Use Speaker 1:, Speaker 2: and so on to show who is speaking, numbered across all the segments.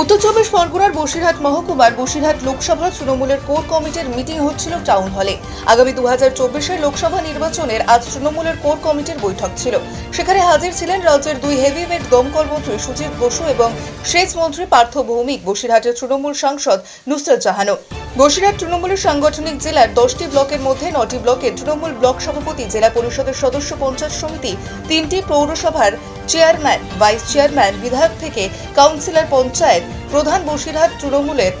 Speaker 1: উত্তর চব্বিশ পরগনার বসিরহাট মহকুমার বসিরহাট লোকসভা তৃণমূলের কোর কমিটির মিটিং হচ্ছিল টাউন হলে। আগামী দু হাজার চব্বিশের লোকসভা নির্বাচনের আজ তৃণমূলের কোর কমিটির বৈঠক ছিল। সেখানে হাজির ছিলেন রাজ্যের দুই হেভিওয়েট দমকল মন্ত্রী সুজিত বসু এবং সেচ মন্ত্রী পার্থ ভৌমিক, বসিরহাটের তৃণমূল সাংসদ নুসরত জাহানো। বসিরহাট তৃণমূলের সাংগঠনিক জেলার দশটি ব্লকের মধ্যে নটি ব্লকের তৃণমূল ব্লক সভাপতি, জেলা পরিষদের সদস্য, পঞ্চায়েত সমিতি, তিনটি পৌরসভার চেয়ারম্যান, ভাইস চেয়ারম্যান, বিধায়ক থেকে কাউন্সিলর পঞ্চায়েত, প্রধান বসিরহাট তৃণমূলের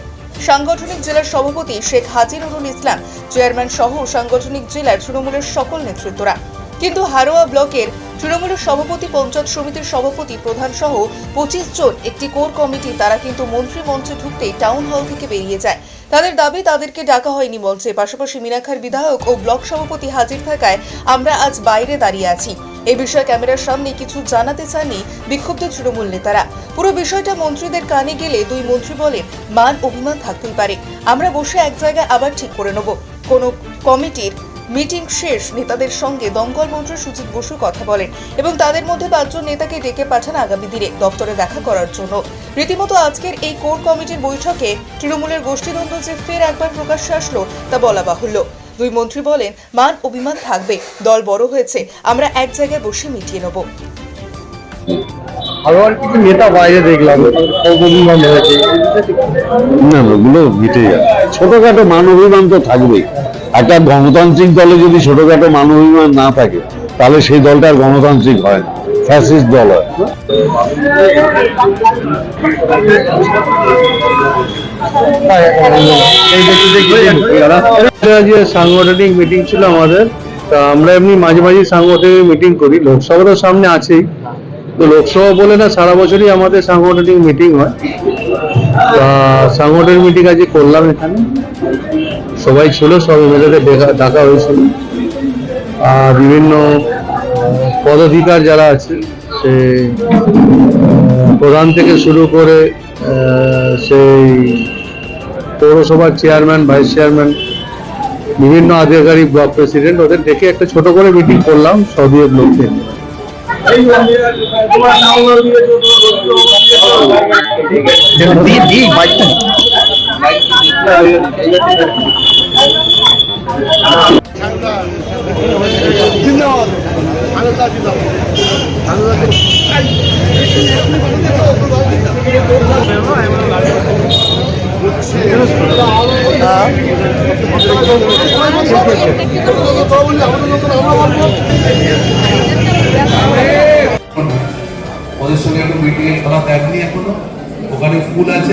Speaker 1: সাংগঠনিক জেলার সভাপতি শেখ হাজি নুরুল ইসলাম, চেয়ারম্যান সহ সাংগঠনিক জেলার তৃণমূলের সকল নেতৃত্বরা। কিন্তু হারোয়া ব্লকের তৃণমূলের সভাপতি, পঞ্চায়েত সমিতির সভাপতি, প্রধান সহ পঁচিশ জন একটি কোর কমিটি, তারা কিন্তু মন্ত্রী মঞ্চে ঢুকতেই টাউন হল থেকে বেরিয়ে যায়। তাদের দাবি, তাদেরকে ডাকা হয়নি মঞ্চে। পাশাপাশি মিনাখার বিধায়ক ও ব্লক সভাপতি হাজির থাকায় আমরা আজ বাইরে দাঁড়িয়ে আছি। এ বিষয়ে ক্যামেরার সামনে কিছু জানাতে চাননি বিক্ষুব্ধ তৃণমূল নেতারা। পুরো বিষয়টা মন্ত্রীদের কানে গেলে দুই মন্ত্রী বলে মান অভিমান থাকতেই পারে। আমরা বসে এক জায়গায় আবার ঠিক করে নেব। কোনো কমিটির মিটিং শেষ নেতাদের সঙ্গে দমকল মন্ত্রী সুজিত বসু কথা বলেন এবং তাদের মধ্যে পাঁচজন নেতাকে ডেকে পাঠান আগামী দিনে দপ্তরে দেখা করার জন্য। রীতিমতো আজকের এই কোর কমিটির বৈঠকে তৃণমূলের গোষ্ঠীদ্বন্দ্ব যে ফের একবার প্রকাশ্যে আসলো তা বলা বাহুল্য। দুই মন্ত্রী বলেন মান অভিমান থাকবে দল বড় হয়েছে আমরা এক জায়গায় বসে মিটিয়ে নেব।
Speaker 2: আবার কিছু নেতা বাইরে দেখলাম অভিমান হয়েছে।
Speaker 3: না না ওগুলো মিটে যাবে ছোটখাটো মানবিমান তো থাকবেই। একটা গণতান্ত্রিক দলে যদি ছোটখাটো মানবিমান না থাকে, তাহলে সেই দলটা গণতান্ত্রিক হয় না, ফ্যাসিস্ট দল হয়
Speaker 2: সাংগঠনিক মিটিং ছিল আমাদের, তা আমরা এমনি মাঝে মাঝে সাংগঠনিক মিটিং করি। লোকসভা তো সামনে আছেই। তো লোকসভা বলে না, সারা বছরই আমাদের সাংগঠনিক মিটিং হয়। তা সাংগঠনিক মিটিং আজকে করলাম এখানে। সবাই ছিল সব এমএলএদের ডাকা হয়েছিল। আর বিভিন্ন পদাধিকার যারা আছে সে প্রধান থেকে শুরু করে সেই পৌরসভার চেয়ারম্যান ভাইস চেয়ারম্যান বিভিন্ন আধিকারিক ব্লক প্রেসিডেন্ট ওদের ডেকে একটা ছোট করে মিটিং করলাম সদীয় সবিয়ের লোককে
Speaker 4: ওদের সঙ্গে একটু মিটিং এর খেলা দেননি এখনও। ওখানে ফুল আছে।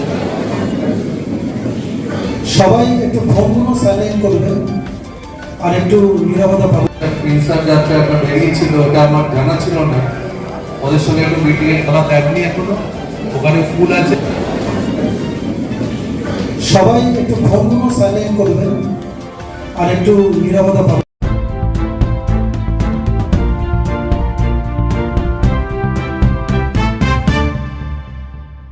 Speaker 5: সবাই একটু ফোনগুলো সাইলেন্ট করবেন আর একটু নিরাপত্তা
Speaker 4: পাবেন যাত্রা বেরিয়েছিল ওটা আমার জানা ছিল না। ওদের সঙ্গে একটু মিটিং এর খেলা দেননি এখনও। ওখানে ফুল আছে।
Speaker 5: সবাই একটু ফোনগুলো সাইলেন্ট করবেন আর একটু নিরাপদা পালন